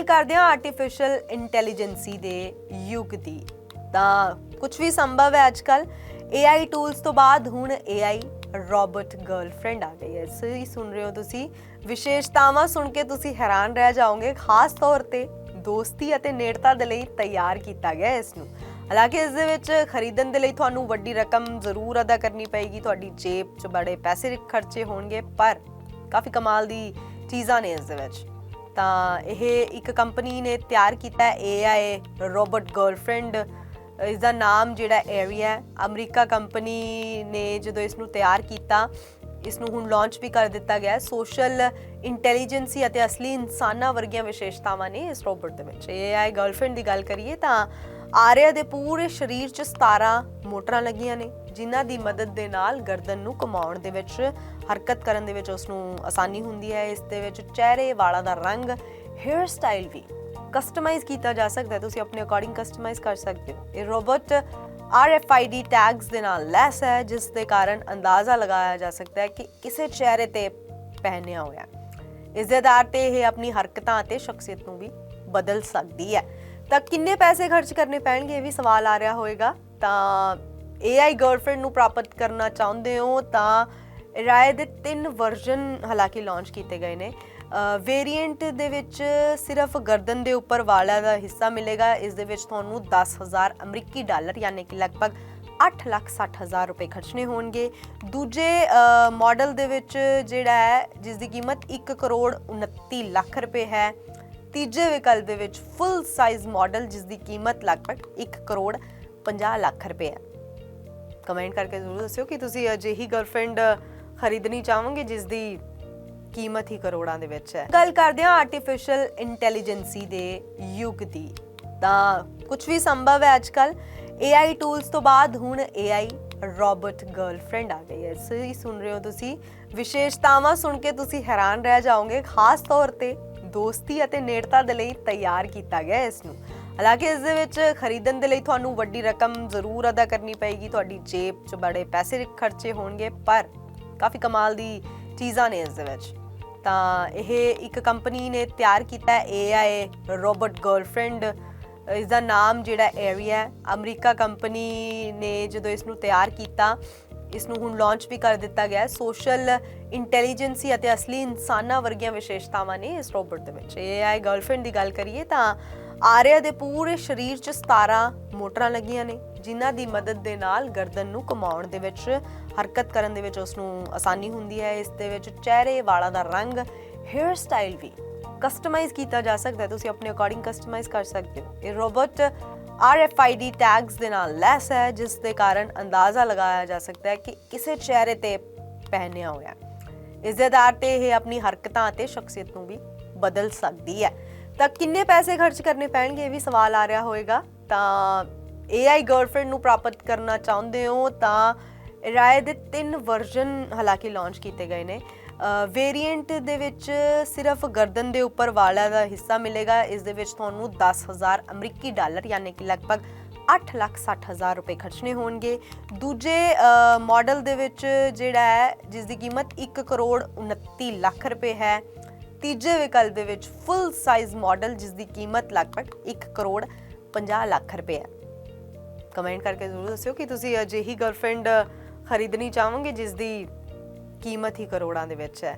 ਗੱਲ ਕਰਦੇ ਹਾਂ ਆਰਟੀਫੀਸ਼ੀਅਲ ਇੰਟੈਲੀਜੈਂਸੀ ਦੇ ਯੁੱਗ ਦੀ। ਤਾਂ ਕੁਝ ਵੀ ਸੰਭਵ ਹੈ ਅੱਜਕੱਲ AI ਟੂਲਸ ਤੋਂ ਬਾਅਦ ਹੁਣ AI ਰੋਬੋਟ ਗਰਲਫ੍ਰੈਂਡ ਆ ਗਈ ਹੈ ਸਹੀ ਸੁਣ ਰਹੇ ਹੋ ਤੁਸੀਂ ਵਿਸ਼ੇਸ਼ਤਾਵਾਂ ਸੁਣ ਕੇ ਤੁਸੀਂ ਹੈਰਾਨ ਰਹਿ ਜਾਓਗੇ। ਖਾਸ ਤੌਰ ਤੇ ਦੋਸਤੀ ਅਤੇ ਨੇੜਤਾ ਦੇ ਲਈ ਤਿਆਰ ਕੀਤਾ ਗਿਆ ਹੈ ਇਸ ਨੂੰ। ਹਾਲਾਂਕਿ ਇਸ ਦੇ ਵਿੱਚ ਖਰੀਦਣ ਦੇ ਲਈ ਤੁਹਾਨੂੰ ਵੱਡੀ ਰਕਮ ਜ਼ਰੂਰ ਅਦਾ ਕਰਨੀ ਪਏਗੀ। ਤੁਹਾਡੀ ਜੇਬ 'ਚ ਬੜੇ ਪੈਸੇ ਖਰਚੇ ਹੋਣਗੇ, ਪਰ ਕਾਫੀ ਕਮਾਲ ਦੀ ਚੀਜ਼ਾਂ ਨੇ ਇਸ ਦੇ ਵਿੱਚ। ਤਾਂ ਇਹ ਇੱਕ ਕੰਪਨੀ ਨੇ ਤਿਆਰ ਕੀਤਾ ਹੈ AI ਰੋਬੋਟ ਗਰਲਫ੍ਰੈਂਡ ਇਸ ਦਾ ਨਾਮ ਜਿਹੜਾ ਏਰੀਆ ਹੈ, ਅਮਰੀਕਾ ਕੰਪਨੀ ਨੇ ਜਦੋਂ ਇਸ ਨੂੰ ਤਿਆਰ ਕੀਤਾ ਇਸ ਨੂੰ ਹੁਣ ਲਾਂਚ ਵੀ ਕਰ ਦਿੱਤਾ ਗਿਆ ਹੈ। ਸੋਸ਼ਲ ਇੰਟੈਲੀਜੈਂਸੀ ਅਤੇ ਅਸਲੀ ਇਨਸਾਨਾਂ ਵਰਗੀਆਂ ਵਿਸ਼ੇਸ਼ਤਾਵਾਂ ਨੇ ਇਸ ਰੋਬੋਟ ਦੇ ਵਿੱਚ। AI ਗਰਲਫ੍ਰੈਂਡ ਦੀ ਗੱਲ ਕਰੀਏ ਤਾਂ ਆਰਿਆ ਦੇ ਪੂਰੇ ਸਰੀਰ 'ਚ 17 ਮੋਟਰਾਂ ਲੱਗੀਆਂ ਨੇ, ਜਿਨ੍ਹਾਂ ਦੀ ਮਦਦ ਦੇ ਨਾਲ ਗਰਦਨ ਨੂੰ ਘੁਮਾਉਣ ਦੇ ਵਿੱਚ, ਹਰਕਤ ਕਰਨ ਦੇ ਵਿੱਚ ਉਸ ਨੂੰ ਆਸਾਨੀ ਹੁੰਦੀ ਹੈ। ਇਸ ਦੇ ਵਿੱਚ ਚਿਹਰੇ ਵਾਲਾਂ ਦਾ ਰੰਗ ਹੇਅਰ ਸਟਾਈਲ ਵੀ ਕਸਟਮਾਈਜ਼ ਕੀਤਾ ਜਾ ਸਕਦਾ ਹੈ। ਤੁਸੀਂ ਆਪਣੇ ਅਕੋਰਡਿੰਗ ਕਸਟਮਾਈਜ਼ ਕਰ ਸਕਦੇ ਹੋ। ਇਹ ਰੋਬੋਟ RFID ਟੈਗਸ ਦੇ ਨਾਲ ਲੈਸ ਹੈ, ਜਿਸ ਦੇ ਕਾਰਨ ਅੰਦਾਜ਼ਾ ਲਗਾਇਆ ਜਾ ਸਕਦਾ ਹੈ ਕਿ ਕਿਸੇ ਚਿਹਰੇ ਤੇ ਪਹਿਨਿਆ ਹੋਇਆ ਇਸ ਦੇ ਆਧਾਰ ਤੇ ਇਹ ਆਪਣੀ ਹਰਕਤਾਂ ਅਤੇ ਸ਼ਖਸੀਅਤ ਨੂੰ ਵੀ ਬਦਲ ਸਕਦੀ ਹੈ। ਤਾਂ ਕਿੰਨੇ ਪੈਸੇ ਖਰਚ ਕਰਨੇ ਪੈਣਗੇ, ਇਹ ਵੀ ਸਵਾਲ ਆ ਰਿਹਾ ਹੋਵੇਗਾ ਤਾਂ AI ਗਰਲਫ੍ਰੈਂਡ ਨੂੰ ਪ੍ਰਾਪਤ ਕਰਨਾ ਚਾਹੁੰਦੇ ਹੋ ਤਾਂ ਰਾਏ ਦੇ ਤਿੰਨ ਵਰਜ਼ਨ ਹਾਲਾਂਕਿ ਲਾਂਚ ਕੀਤੇ ਗਏ ਨੇ। ਵੇਰੀਐਂਟ ਦੇ ਵਿੱਚ ਸਿਰਫ ਗਰਦਨ ਦੇ ਉੱਪਰ ਵਾਲਾ ਦਾ ਹਿੱਸਾ ਮਿਲੇਗਾ। ਇਸ ਦੇ ਵਿੱਚ ਤੁਹਾਨੂੰ 10000 ਅਮਰੀਕੀ ਡਾਲਰ ਯਾਨੀ ਕਿ ਲਗਭਗ 8 ਲੱਖ 60 ਹਜ਼ਾਰ ਰੁਪਏ ਖਰਚਣੇ ਹੋਣਗੇ। ਦੂਜੇ ਮਾਡਲ ਦੇ ਵਿੱਚ ਜਿਹੜਾ ਹੈ, ਜਿਸ ਦੀ ਕੀਮਤ 1 ਕਰੋੜ 29 ਲੱਖ ਰੁਪਏ ਹੈ। ਤੀਜੇ ਵਿਕਲਪ ਦੇ ਵਿੱਚ ਫੁੱਲ ਸਾਈਜ਼ ਮਾਡਲ ਜਿਸ ਦੀ ਕੀਮਤ ਲਗਭਗ 1 ਕਰੋੜ 50 ਲੱਖ ਰੁਪਏ ਹੈ। ਕਮੈਂਟ ਕਰਕੇ ਜ਼ਰੂਰ ਦੱਸਿਓ ਕਿ ਤੁਸੀਂ ਅਜਿਹੀ ਗਰਲਫ੍ਰੈਂਡ ਖਰੀਦਣੀ ਚਾਹੋਗੇ ਜਿਸ ਦੀ ਕੀਮਤ ਹੀ ਕਰੋੜਾਂ ਦੇ ਵਿੱਚ ਹੈ। ਗੱਲ ਕਰਦੇ ਹਾਂ ਆਰਟੀਫੀਸ਼ੀਅਲ ਇੰਟੈਲੀਜੈਂਸੀ ਦੇ ਯੁੱਗ ਦੀ। ਤਾਂ ਕੁਝ ਵੀ ਸੰਭਵ ਹੈ ਅੱਜਕੱਲ AI ਟੂਲਸ ਤੋਂ ਬਾਅਦ ਹੁਣ AI ਰੋਬੋਟ ਗਰਲਫ੍ਰੈਂਡ ਆ ਗਈ ਹੈ। ਸਹੀ ਸੁਣ ਰਹੇ ਹੋ ਤੁਸੀਂ। ਵਿਸ਼ੇਸ਼ਤਾਵਾਂ ਸੁਣ ਕੇ ਤੁਸੀਂ ਹੈਰਾਨ ਰਹਿ ਜਾਓਗੇ, ਖਾਸ ਤੌਰ ਤੇ ਦੋਸਤੀ ਅਤੇ ਨੇੜਤਾ ਦੇ ਲਈ ਤਿਆਰ ਕੀਤਾ ਗਿਆ ਹੈ ਇਸ ਨੂੰ ਹਾਲਾਂਕਿ ਇਸ ਦੇ ਵਿੱਚ ਖਰੀਦਣ ਦੇ ਲਈ ਤੁਹਾਨੂੰ ਵੱਡੀ ਰਕਮ ਜ਼ਰੂਰ ਅਦਾ ਕਰਨੀ ਪਏਗੀ, ਤੁਹਾਡੀ ਜੇਬ 'ਚ ਬੜੇ ਪੈਸੇ ਖਰਚੇ ਹੋਣਗੇ, ਪਰ ਕਾਫੀ ਕਮਾਲ ਦੀ ਚੀਜ਼ਾਂ ਨੇ ਇਸ ਦੇ ਵਿੱਚ। ਤਾਂ ਇਹ ਇੱਕ ਕੰਪਨੀ ਨੇ ਤਿਆਰ ਕੀਤਾ ਹੈ AI ਰੋਬੋਟ ਗਰਲਫ੍ਰੈਂਡ ਇਸ ਦਾ ਨਾਮ ਜਿਹੜਾ ਏਰੀਆ ਹੈ, ਅਮਰੀਕਾ ਕੰਪਨੀ ਨੇ ਜਦੋਂ ਇਸ ਨੂੰ ਤਿਆਰ ਕੀਤਾ ਇਸ ਨੂੰ ਹੁਣ ਲਾਂਚ ਵੀ ਕਰ ਦਿੱਤਾ ਗਿਆ ਹੈ। ਸੋਸ਼ਲ ਇੰਟੈਲੀਜੈਂਸੀ ਅਤੇ ਅਸਲੀ ਇਨਸਾਨਾਂ ਵਰਗੀਆਂ ਵਿਸ਼ੇਸ਼ਤਾਵਾਂ ਨੇ ਇਸ ਰੋਬੋਟ ਦੇ ਵਿੱਚ। AI ਗਰਲਫ੍ਰੈਂਡ ਦੀ ਗੱਲ ਕਰੀਏ ਤਾਂ ਆਰਿਆ ਦੇ ਪੂਰੇ ਸਰੀਰ 'ਚ 17 ਮੋਟਰਾਂ ਲੱਗੀਆਂ ਨੇ, ਜਿਨ੍ਹਾਂ ਦੀ ਮਦਦ ਦੇ ਨਾਲ ਗਰਦਨ ਨੂੰ ਕਮਾਉਣ ਦੇ ਵਿੱਚ, ਹਰਕਤ ਕਰਨ ਦੇ ਵਿੱਚ ਉਸ ਨੂੰ ਆਸਾਨੀ ਹੁੰਦੀ ਹੈ। ਇਸ ਦੇ ਵਿੱਚ ਚਿਹਰੇ, ਵਾਲਾਂ ਦਾ ਰੰਗ ਹੇਅਰ ਸਟਾਈਲ ਵੀ ਕਸਟਮਾਈਜ਼ ਕੀਤਾ ਜਾ ਸਕਦਾ ਹੈ। ਤੁਸੀਂ ਆਪਣੇ ਅਕੋਰਡਿੰਗ ਕਸਟਮਾਈਜ਼ ਕਰ ਸਕਦੇ ਹੋ। ਇਹ ਰੋਬੋਟ RFID ਟੈਗਸ ਦੇ ਨਾਲ ਲੈਸ ਹੈ, ਜਿਸ ਦੇ ਕਾਰਨ ਅੰਦਾਜ਼ਾ ਲਗਾਇਆ ਜਾ ਸਕਦਾ ਹੈ ਕਿ ਕਿਸੇ ਚਿਹਰੇ ਤੇ ਪਹਿਨਿਆ ਹੋਇਆ ਇਸ ਦੇ ਆਧਾਰ ਤੇ ਇਹ ਆਪਣੀ ਹਰਕਤਾਂ ਅਤੇ ਸ਼ਖਸੀਅਤ ਨੂੰ ਵੀ ਬਦਲ ਸਕਦੀ ਹੈ। ਤਾਂ ਕਿੰਨੇ ਪੈਸੇ ਖਰਚ ਕਰਨੇ ਪੈਣਗੇ, ਇਹ ਵੀ ਸਵਾਲ ਆ ਰਿਹਾ ਹੋਵੇਗਾ ਤਾਂ AI ਗਰਲਫ੍ਰੈਂਡ ਨੂੰ ਪ੍ਰਾਪਤ ਕਰਨਾ ਚਾਹੁੰਦੇ ਹੋ ਤਾਂ ਰਾਏ ਦੇ ਤਿੰਨ ਵਰਜ਼ਨ ਹਾਲਾਂਕਿ ਲਾਂਚ ਕੀਤੇ ਗਏ ਨੇ। ਵੇਰੀਐਂਟ ਦੇ ਵਿੱਚ ਸਿਰਫ ਗਰਦਨ ਦੇ ਉੱਪਰ ਵਾਲਾ ਦਾ ਹਿੱਸਾ ਮਿਲੇਗਾ। ਇਸ ਦੇ ਵਿੱਚ ਤੁਹਾਨੂੰ 10000 ਅਮਰੀਕੀ ਡਾਲਰ ਯਾਨੀ ਕਿ ਲਗਭਗ 8 ਲੱਖ 60 ਹਜ਼ਾਰ ਰੁਪਏ ਖਰਚਣੇ ਹੋਣਗੇ। ਦੂਜੇ ਮਾਡਲ ਦੇ ਵਿੱਚ ਜਿਹੜਾ ਹੈ, ਜਿਸ ਦੀ ਕੀਮਤ 1 ਕਰੋੜ 29 ਲੱਖ ਰੁਪਏ ਹੈ। ਤੀਜੇ ਵਿਕਲਪ ਦੇ ਵਿੱਚ ਫੁੱਲ ਸਾਈਜ਼ ਮਾਡਲ ਜਿਸ ਦੀ ਕੀਮਤ ਲਗਭਗ 1 ਕਰੋੜ 50 ਲੱਖ ਰੁਪਏ ਹੈ। ਕਮੈਂਟ ਕਰਕੇ ਜ਼ਰੂਰ ਦੱਸਿਓ ਕਿ ਤੁਸੀਂ ਅਜਿਹੀ ਗਰਲਫ੍ਰੈਂਡ ਖਰੀਦਣੀ ਚਾਹੋਗੇ ਜਿਸ ਦੀ ਕੀਮਤ ਹੀ ਕਰੋੜਾਂ ਦੇ ਵਿੱਚ ਹੈ।